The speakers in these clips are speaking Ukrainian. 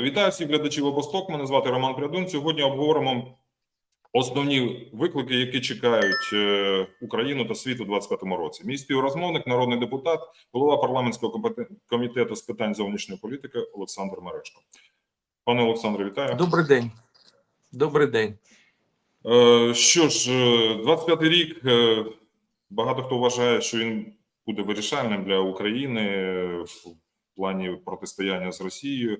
Вітаю всіх глядачів обосток. Мене звати Роман Прядун. Сьогодні обговоримо основні виклики, які чекають е, Україну та світ у 2025 році. Мій співрозмовник, народний депутат, голова парламентського комітету з питань зовнішньої політики Олександр Мережко. Пане Олександре, вітаю. Добрий день. Добрий день. Е, Що ж, е, 25-й рік. е, Багато хто вважає, що він буде вирішальним для України в плані протистояння з Росією.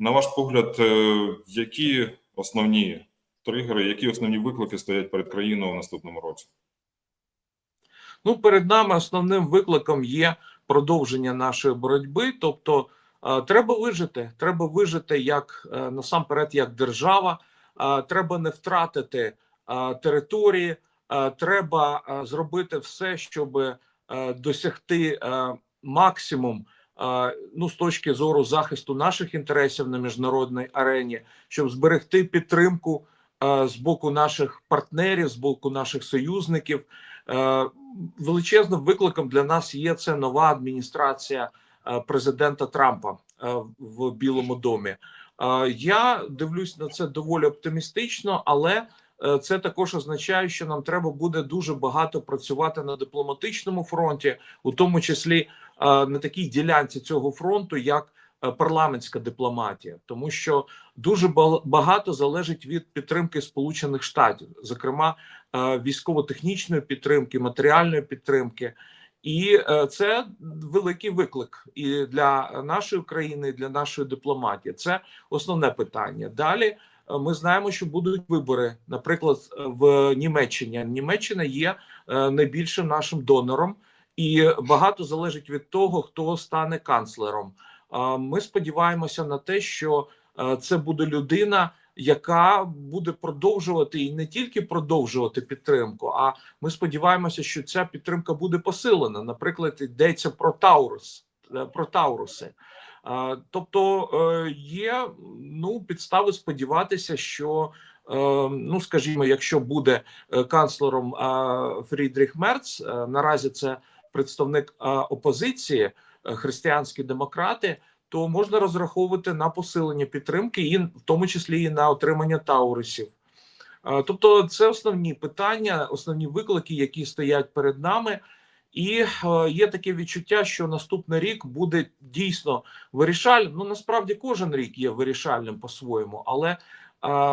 На ваш погляд, е, які основні тригери, які основні виклики стоять перед країною у наступному році? Ну, перед нами основним викликом є продовження нашої боротьби. Тобто, е, треба вижити. Треба вижити як е, насамперед, як держава. Треба не втратити території. Треба зробити все, щоб досягти максимум. Ну, з точки зору захисту наших інтересів на міжнародній арені, щоб зберегти підтримку з боку наших партнерів, з боку наших союзників. Величезним викликом для нас є це нова адміністрація президента Трампа в Білому домі. Я дивлюсь на це доволі оптимістично, але е, це також означає, що нам треба буде дуже багато працювати на дипломатичному фронті, у тому числі на такій ділянці цього фронту, як е, парламентська дипломатія, тому що дуже багато залежить від підтримки Сполучених Штатів, зокрема е, військово-технічної підтримки, матеріальної підтримки. І е, це великий виклик і для нашої країни, і для нашої дипломатії. Це основне питання. Далі е, ми знаємо, що будуть вибори, наприклад, в Німеччині. Німеччина є е, найбільшим нашим донором, і багато залежить від того, хто стане канцлером. Ми сподіваємося на те, що е, це буде людина, яка буде продовжувати і не тільки продовжувати підтримку, а ми сподіваємося, що ця підтримка буде посилена. Наприклад, йдеться про Таурус, е, про Тауруси. Тобто е, є ну підстави сподіватися, що ну скажімо, якщо буде канцлером Фрідріх Мерц, наразі це представник опозиції, е, християнські демократи, то можна розраховувати на посилення підтримки, і в тому числі і на отримання таурусів. Е, Тобто, це основні питання, основні виклики, які стоять перед нами. І е, є таке відчуття, що наступний рік буде дійсно вирішальним. Ну насправді кожен рік є вирішальним по-своєму, але е,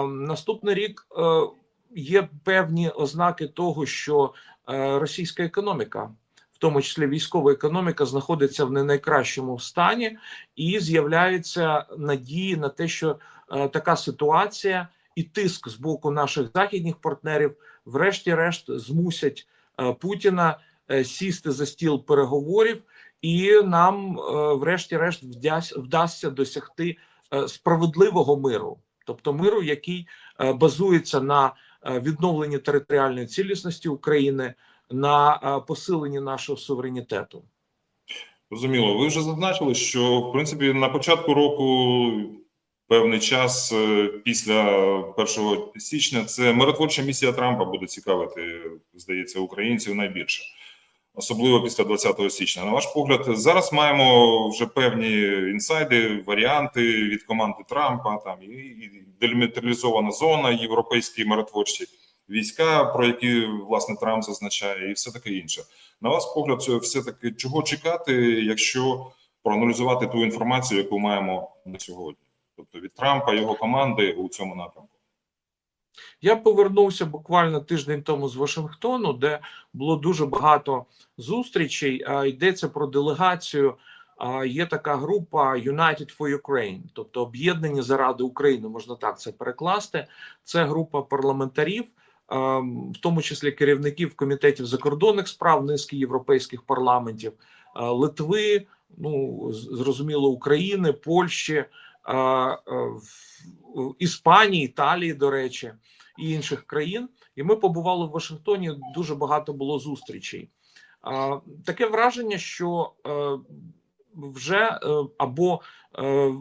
наступний рік е, є певні ознаки того, що е, російська економіка, в тому числі військова економіка, знаходиться в не найкращому стані, і з'являються надії на те, що е, така ситуація і тиск з боку наших західних партнерів, врешті-решт, змусять е, Путіна е, сісти за стіл переговорів, і нам, е, врешті-решт, вдасться досягти е, справедливого миру, тобто миру, який е, базується на е, відновленні територіальної цілісності України, на е, посиленні нашого суверенітету. Розуміло, ви вже зазначили, що в принципі на початку року певний час е, після 1 січня це миротворча місія Трампа буде цікавити, здається, українців найбільше, особливо після 20 січня. На ваш погляд, зараз маємо вже певні інсайди, варіанти від команди Трампа. Там і делімітаризована зона, європейські миротворчі війська, про які власне Трамп зазначає, і все таке інше. На вас погляд, все таки чого чекати, якщо проаналізувати ту інформацію, яку маємо на сьогодні, тобто від Трампа його команди у цьому напрямку. Я повернувся буквально тиждень тому з Вашингтону, де було дуже багато зустрічей. А, Йдеться про делегацію. Є така група United for Ukraine, тобто об'єднані заради України, можна так це перекласти. Це група парламентарів, в тому числі керівників комітетів закордонних справ низки європейських парламентів, Литви, ну зрозуміло, України, Польщі, Іспанії, Італії, до речі і інших країн. І ми побували в Вашингтоні. Дуже багато було зустрічей. Таке враження, що е, вже е, або е,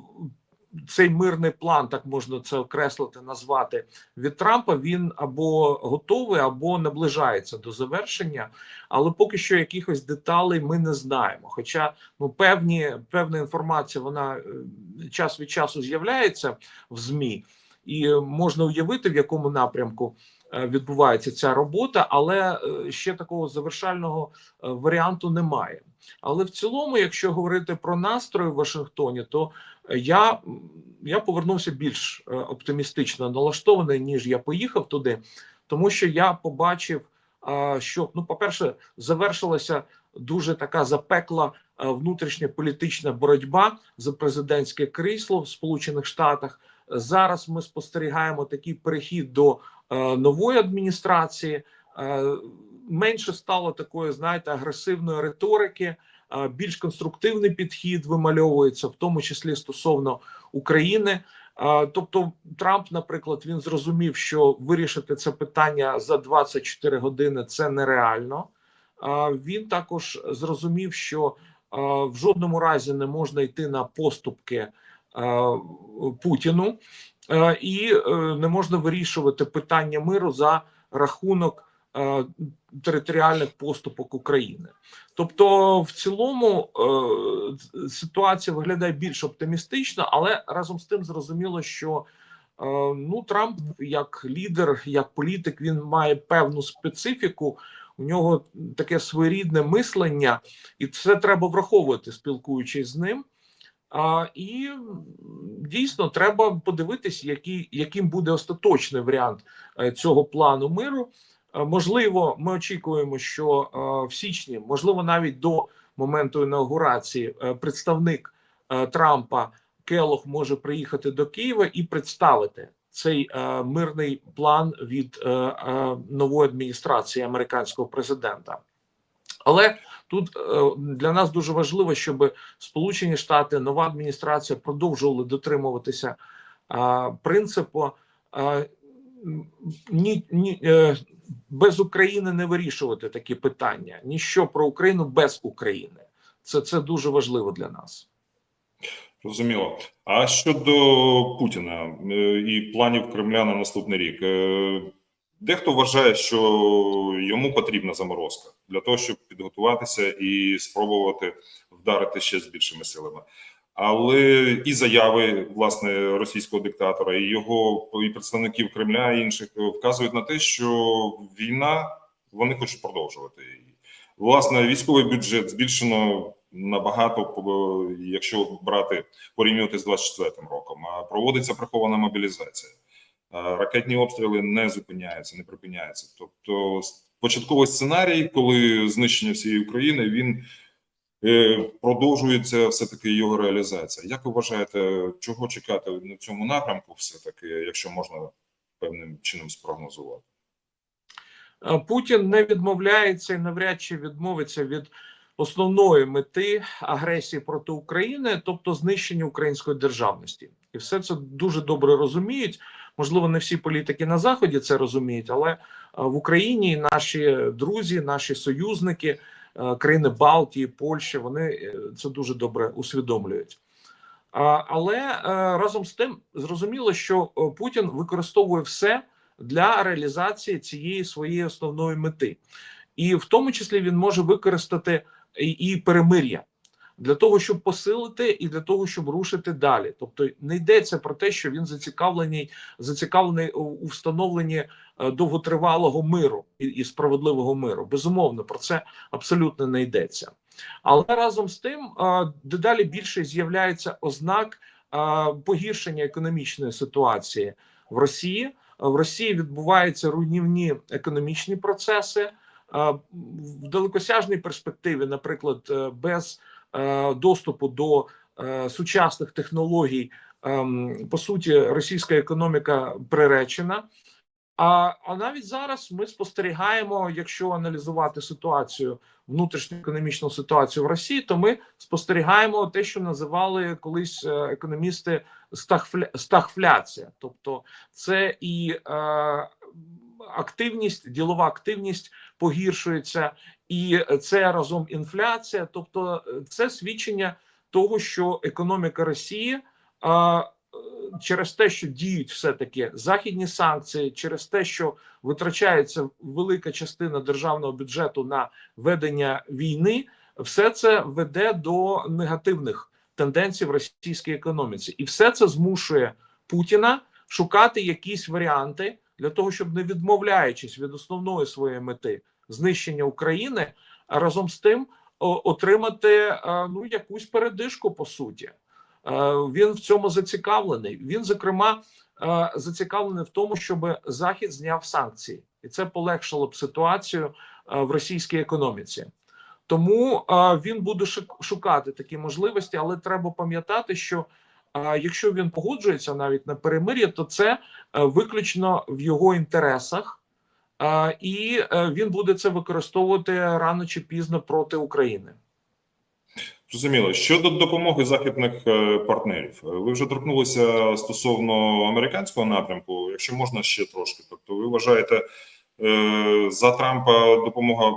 цей мирний план, так можна це окреслити, назвати від Трампа. Він або готовий, або наближається до завершення, але поки що якихось деталей ми не знаємо. Хоча ну певні певна інформація вона е, час від часу з'являється в змі, і можна уявити, в якому напрямку відбувається ця робота, але е, ще такого завершального е, варіанту немає. Але в цілому, якщо говорити про настрої в Вашингтоні, то е, я, я повернувся більш е, оптимістично налаштований, ніж я поїхав туди, тому що я побачив, що ну, по-перше, завершилася дуже така запекла е, внутрішня політична боротьба за президентське крісло в Сполучених Штатах. Зараз ми спостерігаємо такий перехід до е, нової адміністрації. Е, менше стало такої, знаєте, агресивної риторики, е, більш конструктивний підхід вимальовується, в тому числі стосовно України. Е, Тобто, Трамп, наприклад, він зрозумів, що вирішити це питання за 24 години це нереально. Е, Він також зрозумів, що е, в жодному разі не можна йти на поступки е, Путіну, е, і е, не можна вирішувати питання миру за рахунок е, територіальних поступок України. Тобто, в цілому е, ситуація виглядає більш оптимістично, але разом з тим зрозуміло, що е, ну Трамп як лідер, як політик, він має певну специфіку. У нього таке своєрідне мислення, і це треба враховувати, спілкуючись з ним. І дійсно треба подивитись, який, яким буде остаточний варіант е, цього плану миру. Е, Можливо, ми очікуємо, що е, в січні, можливо, навіть до моменту інаугурації, представник Трампа Келох може приїхати до Києва і представити цей мирний план від нової адміністрації американського президента. Але тут е, для нас дуже важливо, щоб Сполучені Штати, нова адміністрація продовжували дотримуватися принципу ні, ні, е, без України не вирішувати такі питання. Ніщо про Україну без України. Це, це дуже важливо для нас. Зрозуміло. А щодо Путіна е, і планів Кремля на наступний рік, дехто вважає, що йому потрібна заморозка для того, щоб підготуватися і спробувати вдарити ще з більшими силами. Але і заяви власне російського диктатора, і його і представників Кремля і інших вказують на те, що війна вони хочуть продовжувати її. Власне, військовий бюджет збільшено набагато, якщо брати порівнювати з 24 роком. А проводиться прихована мобілізація. Ракетні обстріли не зупиняються, не припиняються. Тобто, початковий сценарій, коли знищення всієї України, він е, продовжується все таки його реалізація. Як ви вважаєте, чого чекати на цьому напрямку, все таки, якщо можна певним чином спрогнозувати? Путін не відмовляється і навряд чи відмовиться від основної мети агресії проти України, тобто знищення української державності, і все це дуже добре розуміють. Можливо, не всі політики на заході це розуміють, але е, в Україні наші друзі, наші союзники, е, країни Балтії, Польщі, вони е, це дуже добре усвідомлюють. Але разом з тим зрозуміло, що Путін використовує все для реалізації цієї своєї основної мети, і в тому числі він може використати і перемир'я для того, щоб посилити, і для того, щоб рушити далі. Тобто не йдеться про те, що він зацікавлений, зацікавлений у, встановленні е, довготривалого миру і, справедливого миру. Безумовно, про це абсолютно не йдеться. Але разом з тим, е, дедалі більше з'являється ознак е, погіршення економічної ситуації в Росії. В Росії відбуваються руйнівні економічні процеси в далекосяжній перспективі, наприклад, без доступу до е, сучасних технологій, ем, по суті, російська економіка приречена. А, а навіть зараз ми спостерігаємо, якщо аналізувати ситуацію, внутрішню економічну ситуацію в Росії, то ми спостерігаємо те, що називали колись е, економісти стагфля, стагфляція, тобто це і е, активність, ділова активність погіршується, і це разом інфляція. Тобто, е, це свідчення того, що економіка Росії е, через те, що діють все-таки західні санкції, через те, що витрачається велика частина державного бюджету на ведення війни, все це веде до негативних тенденцій в російській економіці, і все це змушує Путіна шукати якісь варіанти для того, щоб не відмовляючись від основної своєї мети знищення України, а разом з тим отримати е, ну якусь передишку по суті. Е, Він в цьому зацікавлений. Він, зокрема, е, зацікавлений в тому, щоб Захід зняв санкції, і це полегшило б ситуацію в російській економіці. Тому він буде шукати такі можливості, але треба пам'ятати, що е, якщо він погоджується навіть на перемир'я, то це е, виключно в його інтересах, і е, він буде це використовувати рано чи пізно проти України. Зрозуміло. Щодо допомоги західних е, партнерів, ви вже торкнулися стосовно американського напрямку. Якщо можна ще трошки, тобто ви вважаєте, за Трампа допомога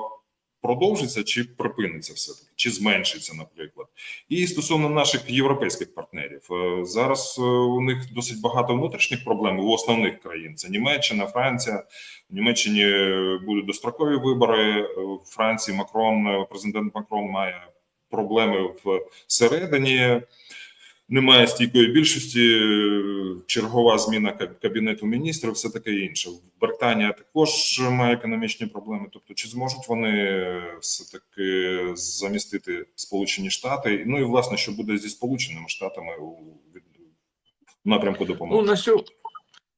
продовжиться чи припиниться все таки, чи зменшиться, наприклад, і стосовно наших європейських партнерів, е, зараз е, у них досить багато внутрішніх проблем у основних країн. Це Німеччина, Франція. В Німеччині будуть дострокові вибори. е, В Франції Макрон, е, президент Макрон має проблеми всередині. Немає стійкої більшості, е, чергова зміна кабінету міністрів, все таке інше. Британія також має економічні проблеми. Тобто, чи зможуть вони е, все таки замістити Сполучені Штати? Ну і власне, що буде зі Сполученими Штатами у напрямку Ну допомоги? на сьогодні.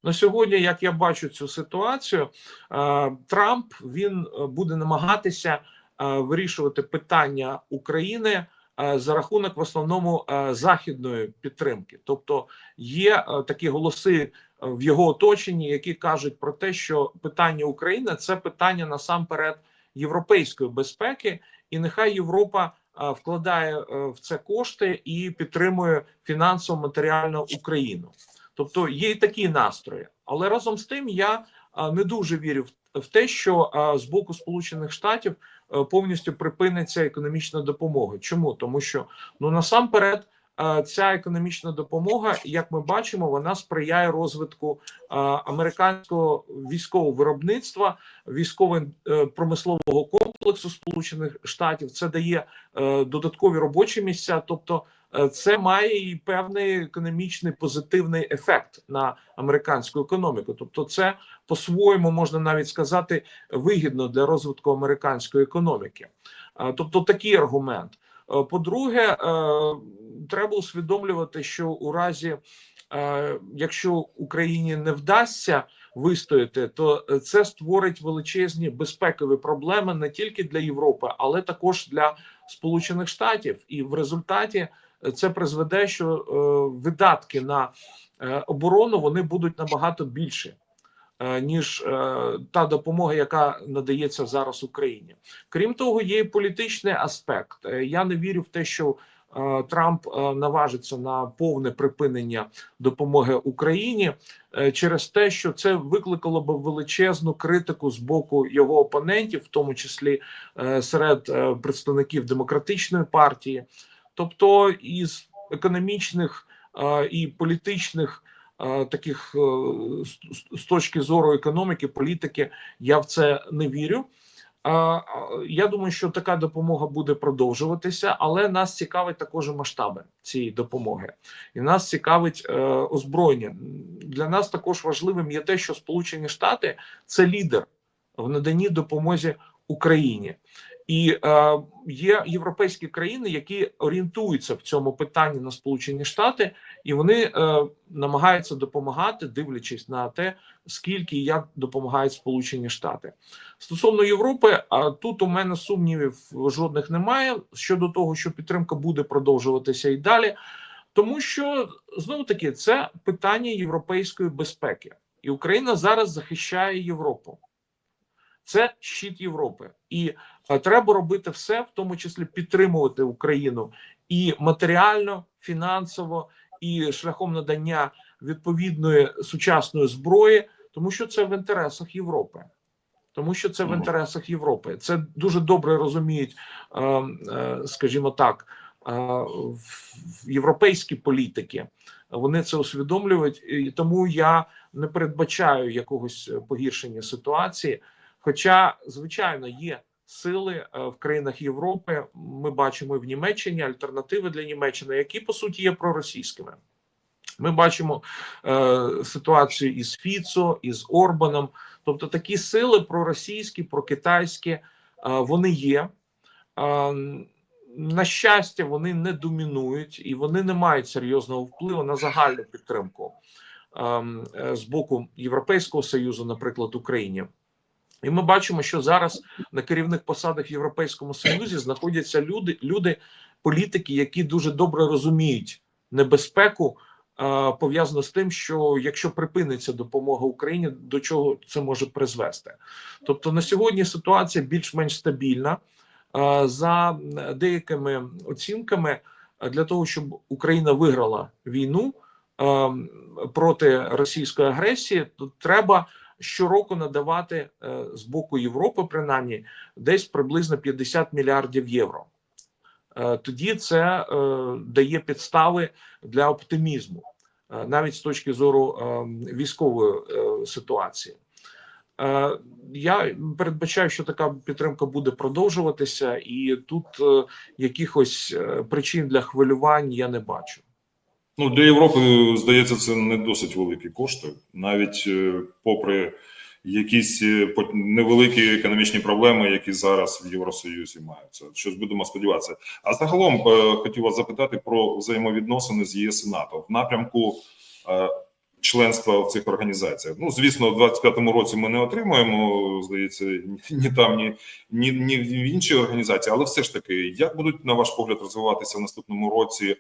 На сьогодні, як я бачу цю ситуацію, е, Трамп він буде намагатися вирішувати питання України за рахунок в основному е, західної підтримки. Тобто є е, такі голоси е, в його оточенні, які кажуть про те, що питання України це питання насамперед європейської безпеки, і нехай Європа е, вкладає е, в це кошти і підтримує фінансово матеріально Україну. Тобто є і такі настрої, але разом з тим я не дуже вірю в, в те, що з боку Сполучених Штатів а, повністю припиниться економічна допомога. Чому тому, що ну насамперед ця економічна допомога, як ми бачимо, вона сприяє розвитку американського військового виробництва, військово-промислового комплексу Сполучених Штатів. Це дає е, додаткові робочі місця, тобто. Е, Це має і певний економічний позитивний ефект на американську економіку. Тобто, це по-своєму можна навіть сказати вигідно для розвитку американської економіки. Е, Тобто, такий аргумент. Е, По-друге, треба усвідомлювати, що у разі, якщо Україні не вдасться вистояти, то це створить величезні безпекові проблеми не тільки для Європи, але також для Сполучених Штатів, і в результаті це призведе, що е, видатки на е, оборону вони будуть набагато більше. Ніж е, та допомога, яка надається зараз Україні, крім того, є і політичний аспект. Я не вірю в те, що Трамп наважиться на повне припинення допомоги Україні через те, що це викликало б величезну критику з боку його опонентів, в тому числі серед представників демократичної партії. Тобто із економічних і політичних таких е, з- точки зору економіки, політики, я в це не вірю. Я думаю, що така допомога буде продовжуватися, але нас цікавить також масштаби цієї допомоги, і нас цікавить е, озброєння. Для нас також важливим є те, що Сполучені Штати це лідер в наданні допомозі Україні. І е, є європейські країни, які орієнтуються в цьому питанні на Сполучені Штати, і вони е, намагаються допомагати, дивлячись на те, скільки і як допомагають Сполучені Штати. Стосовно Європи, а тут у мене сумнівів жодних немає щодо того, що підтримка буде продовжуватися і далі, тому що знову таки це питання європейської безпеки, і Україна зараз захищає Європу. Це щит Європи, і е, треба робити все, в тому числі підтримувати Україну і матеріально, фінансово, і шляхом надання відповідної сучасної зброї, тому що це в інтересах Європи. Тому що це в інтересах Європи. Це дуже добре розуміють, е, е, скажімо так, в в європейські політики. Вони це усвідомлюють, і тому я не передбачаю якогось погіршення ситуації. Хоча, звичайно, є сили е, в країнах Європи. Ми бачимо в Німеччині альтернативи для Німеччини, які по суті є проросійськими. Ми бачимо е, ситуацію із Фіцо, із Орбаном. Тобто такі сили проросійські, прокитайські, е, вони є. Е, на щастя, вони не домінують і вони не мають серйозного впливу на загальну підтримку ем, е, з боку Європейського союзу, наприклад, Україні. І ми бачимо, що зараз на керівних посадах в Європейському Союзі знаходяться люди, люди, політики, які дуже добре розуміють небезпеку, пов'язану з тим, що якщо припиниться допомога Україні, до чого це може призвести. Тобто на сьогодні ситуація більш-менш стабільна. За деякими оцінками, для того, щоб Україна виграла війну е, проти російської агресії, то треба щороку надавати е, з боку Європи, принаймні, десь приблизно 50 мільярдів євро. Е, Тоді це е, дає підстави для оптимізму, навіть з точки зору військової ситуації. Я передбачаю, що така підтримка буде продовжуватися, і тут якихось причин для хвилювань я не бачу. Ну, для Європи, здається, це не досить великі кошти, навіть е, попри якісь е, невеликі економічні проблеми, які зараз в Євросоюзі маються. Щось будемо сподіватися. А загалом е, хотів вас запитати про взаємовідносини з ЄС і НАТО в напрямку членства в цих організаціях. Ну, звісно, в 25-му році ми не отримуємо, здається, ні- там, ні, ні, ні в інші організації, але все ж таки, як будуть, на ваш погляд, розвиватися в наступному році?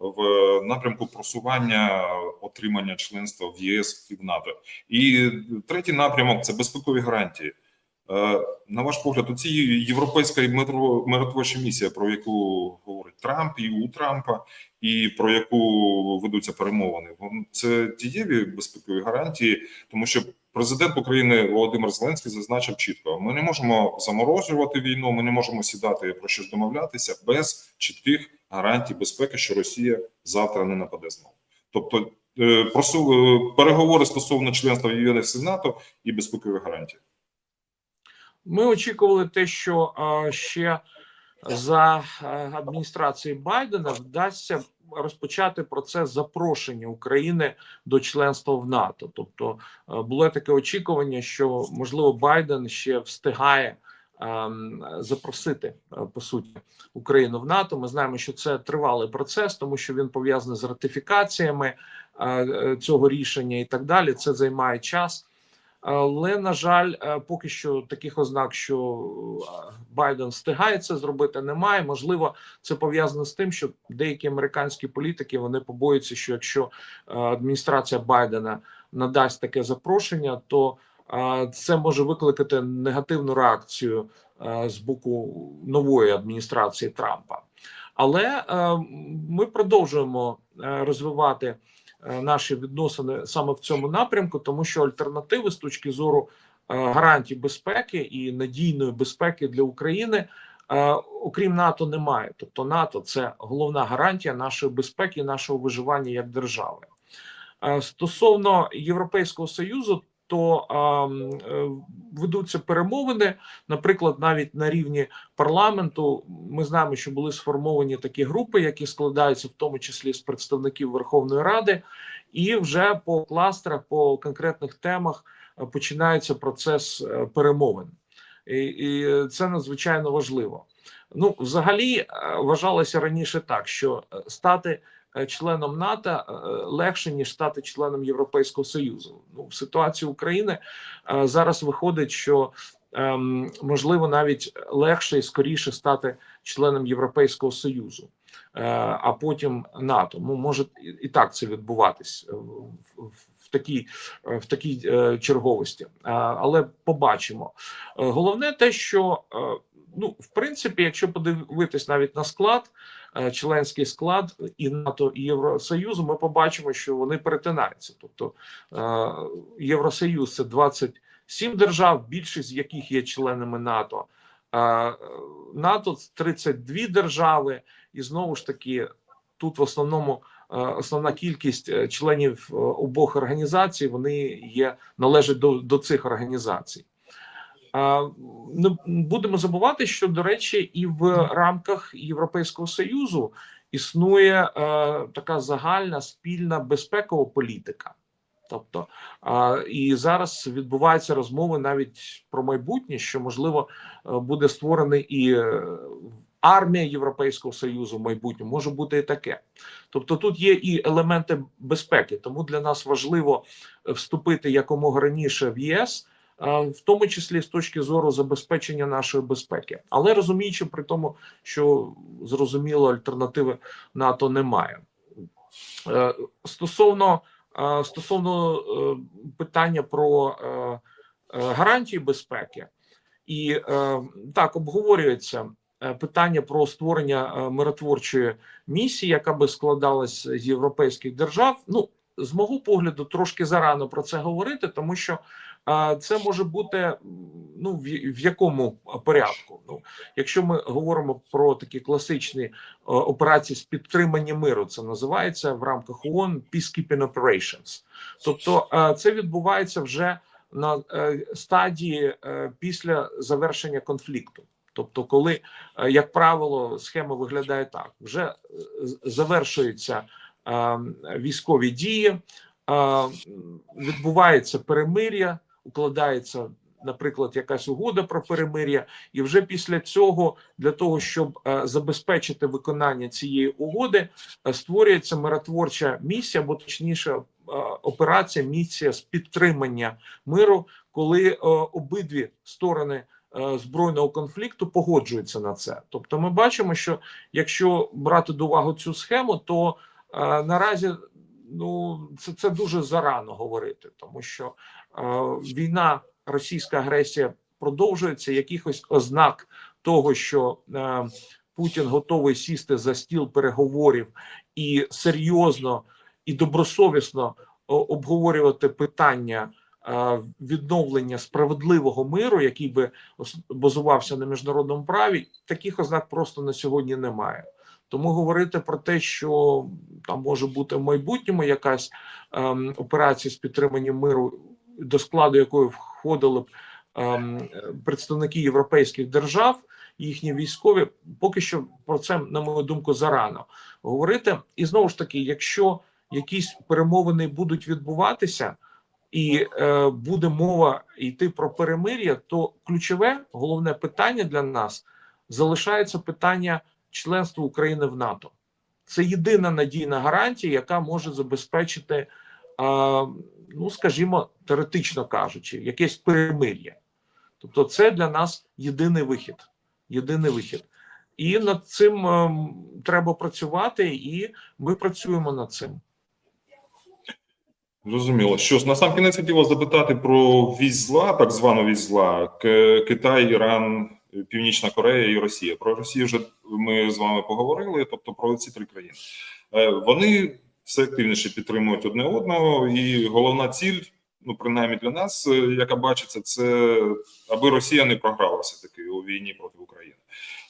В напрямку просування отримання членства в ЄС і в НАТО. І третій напрямок це безпекові гарантії. Е, На ваш погляд, оці європейська миротво- миротворча місія, про яку говорить Трамп і у Трампа, і про яку ведуться перемовини, це дієві безпекові гарантії, тому що президент України Володимир Зеленський зазначив чітко: ми не можемо заморожувати війну, ми не можемо сідати про щось домовлятися без чітких гарантій безпеки, що Росія завтра не нападе знову. Тобто е, просу- е, переговори стосовно членства в ЄС і НАТО і безпекові гарантії. Ми очікували те, що ще за е, адміністрації Байдена вдасться розпочати процес запрошення України до членства в НАТО. Тобто е, було таке очікування, що можливо Байден ще встигає ем, запросити е, по суті Україну в НАТО. Ми знаємо, що це тривалий процес, тому що він пов'язаний з ратифікаціями цього рішення і так далі. Це займає час. Але на жаль, е, поки що таких ознак, що е, Байден встигає це зробити, немає. Можливо, це пов'язано з тим, що деякі американські політики вони побоюються, що якщо е, адміністрація Байдена надасть таке запрошення, то це може викликати негативну реакцію з боку нової адміністрації Трампа. Але ми продовжуємо розвивати наші відносини саме в цьому напрямку, тому що альтернативи з точки зору е, гарантій безпеки і надійної безпеки для України, е, окрім НАТО, немає. Тобто НАТО це головна гарантія нашої безпеки, нашого виживання як держави. Е, Стосовно Європейського союзу, то е, ведуться перемовини, наприклад, навіть на рівні парламенту. Ми знаємо, що були сформовані такі групи, які складаються в тому числі з представників Верховної Ради, і вже по кластерах, по конкретних темах е, починається процес е, перемовин, і, і це надзвичайно важливо. Ну, взагалі, вважалося раніше так, що стати членом НАТО е, легше ніж стати членом Європейського союзу. Ну, в ситуації України е, зараз виходить, що ем, можливо навіть легше і скоріше стати членом Європейського союзу, е, а потім НАТО. Ну, може і- так це відбуватись е, в, такій, е, в такій е, черговості. Але побачимо. Е, Головне те, що е, ну, в принципі, якщо подивитись навіть на склад, е, членський склад і НАТО і Євросоюзу, ми побачимо, що вони перетинаються. Тобто е, Євросоюз це 27 держав, більшість з яких є членами НАТО. Е, НАТО це 32 держави, і знову ж таки, тут в основному е, основна кількість е, членів е, обох організацій вони є належать до, до цих організацій. Не будемо забувати, що до речі, і в рамках Європейського союзу існує е, така загальна спільна безпекова політика. Тобто а, і зараз відбуваються розмови навіть про майбутнє, що можливо е, буде створений і е, армія Європейського союзу в майбутньому може бути і таке. Тобто, тут є і елементи безпеки, тому для нас важливо е, вступити якомога раніше в ЄС. А, В тому числі з точки зору забезпечення нашої безпеки, але розуміючи при тому, що зрозуміло альтернативи НАТО немає. Е, Стосовно е, стосовно е, питання про е, е, гарантії безпеки, і е, так обговорюється е, питання про створення е, миротворчої місії, яка би складалась з європейських держав. Ну, з мого погляду, трошки зарано про це говорити, тому що це може бути ну в, якому порядку. Ну, якщо ми говоримо про такі класичні е, операції з підтримання миру, це називається в рамках ООН Peacekeeping Operations. Тобто е, це відбувається вже на е, стадії після завершення конфлікту. Тобто, коли, як правило, схема виглядає так: вже з- завершуються е, військові дії, відбувається перемир'я, укладається, наприклад, якась угода про перемир'я, і вже після цього, для того, щоб е, забезпечити виконання цієї угоди, е, створюється миротворча місія, або точніше, е, операція, місія з підтримання миру, коли обидві сторони збройного конфлікту погоджуються на це. Тобто, ми бачимо, що якщо брати до уваги цю схему, то наразі ну це, це дуже зарано говорити, тому що е, війна, російська агресія продовжується. Якихось ознак того, що е, Путін готовий сісти за стіл переговорів і серйозно і добросовісно обговорювати питання е, відновлення справедливого миру, який би базувався на міжнародному праві, таких ознак просто на сьогодні немає. Тому говорити про те, що там може бути в майбутньому якась ем, операція з підтримання миру, до складу якої входили б ем, представники європейських держав, їхні військові, поки що про це, на мою думку, зарано говорити. І знову ж таки, якщо якісь перемовини будуть відбуватися, і е, буде мова йти про перемир'я, то ключове головне питання для нас залишається питання членства України в НАТО. Це єдина надійна гарантія, яка може забезпечити, е, ну скажімо, теоретично кажучи, якесь перемир'я. Тобто, це для нас єдиний вихід. Єдиний вихід. І над цим ем, треба працювати, і ми працюємо над цим. Зрозуміло. Що ж, на сам кінець хотів запитати про вісь зла, так звану вісь зла, Китай, Іран, Північна Корея і Росія. Про Росію вже ми з вами поговорили, тобто про ці три країни. Е, Вони все активніше підтримують одне одного, і головна ціль, ну принаймні для нас, е, яка бачиться, це аби Росія не програла все таки у війні проти України.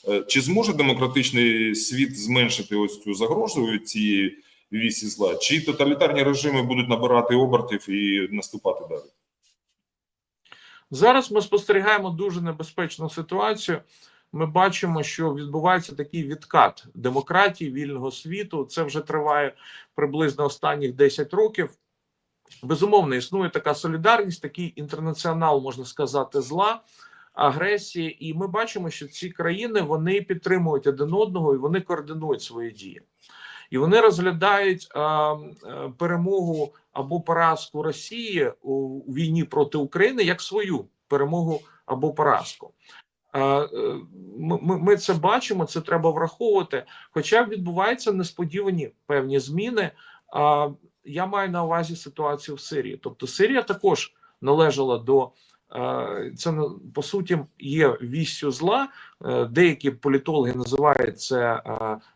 Е, Чи зможе демократичний світ зменшити ось цю загрозу цієї вісі зла? Чи тоталітарні режими будуть набирати обертів і наступати далі? Зараз ми спостерігаємо дуже небезпечну ситуацію. Ми бачимо, що відбувається такий відкат демократії, вільного світу. Це вже триває приблизно останніх 10 років. Безумовно, існує така солідарність, такий інтернаціонал, можна сказати, зла, агресії. І ми бачимо, що ці країни вони підтримують один одного і вони координують свої дії. І вони розглядають е, перемогу або поразку Росії у, війні проти України як свою перемогу або поразку. Е, Ми, ми, це бачимо, це треба враховувати. Хоча відбуваються несподівані певні зміни. Я маю на увазі ситуацію в Сирії. Тобто Сирія також належала до це на- по суті є віссю зла. Е, Деякі політологи називають це е,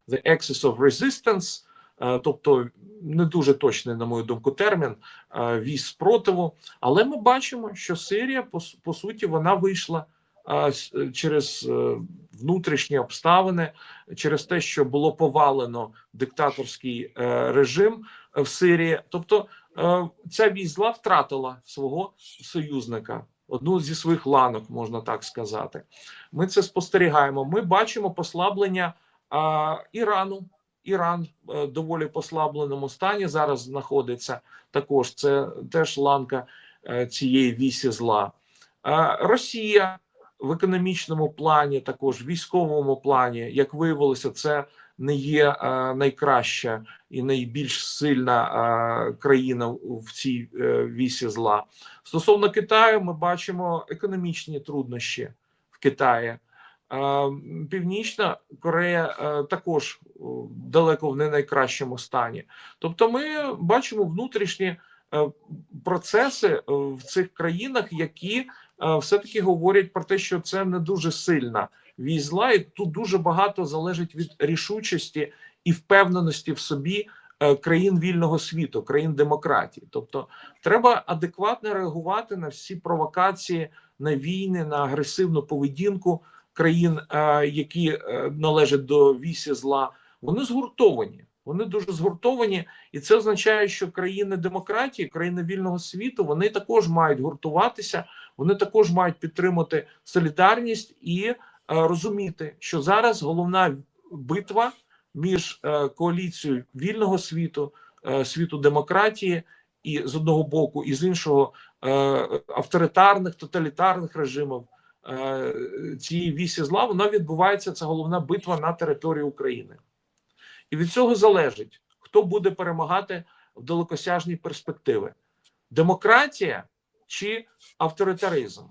the axis of resistance, е, тобто не дуже точний, на мою думку, термін е, вісь спротиву. Але ми бачимо, що Сирія по, суті вона вийшла через е, внутрішні обставини, через те, що було повалено диктаторський е, режим е, в Сирії. Тобто е, ця вісь зла втратила свого союзника, одну зі своїх ланок, можна так сказати. Ми це спостерігаємо. Ми бачимо послаблення а, Ірану. Іран е, доволі послабленому стані зараз знаходиться. Також це теж ланка е, цієї вісі зла. Росія в економічному плані, також в військовому плані, як виявилося, це не є е, найкраща і найбільш сильна е, країна в цій е, вісі зла. Стосовно Китаю, ми бачимо економічні труднощі в Китаї. Північна Корея також далеко в не найкращому стані. Тобто, ми бачимо внутрішні процеси в цих країнах, які е, все-таки говорять про те, що це не дуже сильна вісь зла, і тут дуже багато залежить від рішучості і впевненості в собі е, країн вільного світу, країн демократії. Тобто, треба адекватно реагувати на всі провокації, на війни, на агресивну поведінку країн, е, які е, належать до вісі зла. Вони згуртовані. Вони дуже згуртовані, і це означає, що країни демократії, країни вільного світу, вони також мають гуртуватися, вони також мають підтримати солідарність і розуміти, що зараз головна битва між е, коаліцією вільного світу, е, світу демократії, і з одного боку, і з іншого е, авторитарних тоталітарних режимів е, цієї вісі зла, вона відбувається. Це головна битва на території України. І від цього залежить, хто буде перемагати в далекосяжній перспективи: демократія чи авторитаризм.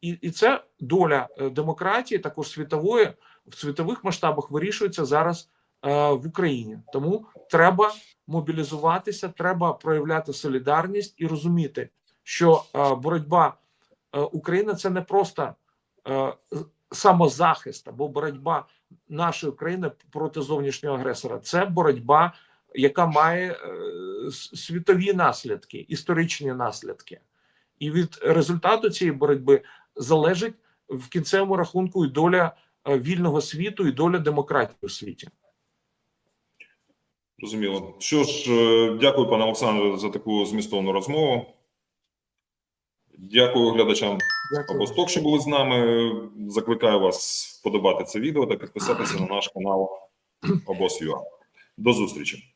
І, і це доля е, демократії, також світової, в світових масштабах вирішується зараз е, в Україні. Тому треба мобілізуватися, треба проявляти солідарність і розуміти, що е, боротьба е, України це не просто е, самозахист або боротьба нашої країни проти зовнішнього агресора. Це боротьба, яка має е, світові наслідки, історичні наслідки. І від результату цієї боротьби залежить в кінцевому рахунку і доля е, вільного світу, і доля демократії у світі. Зрозуміло. Що ж, е, дякую, пане Олександре, за таку змістовну розмову. Дякую глядачам. Обосток, що були з нами. Закликаю вас вподобати це відео та підписатися на наш канал Обос.ua. До зустрічі.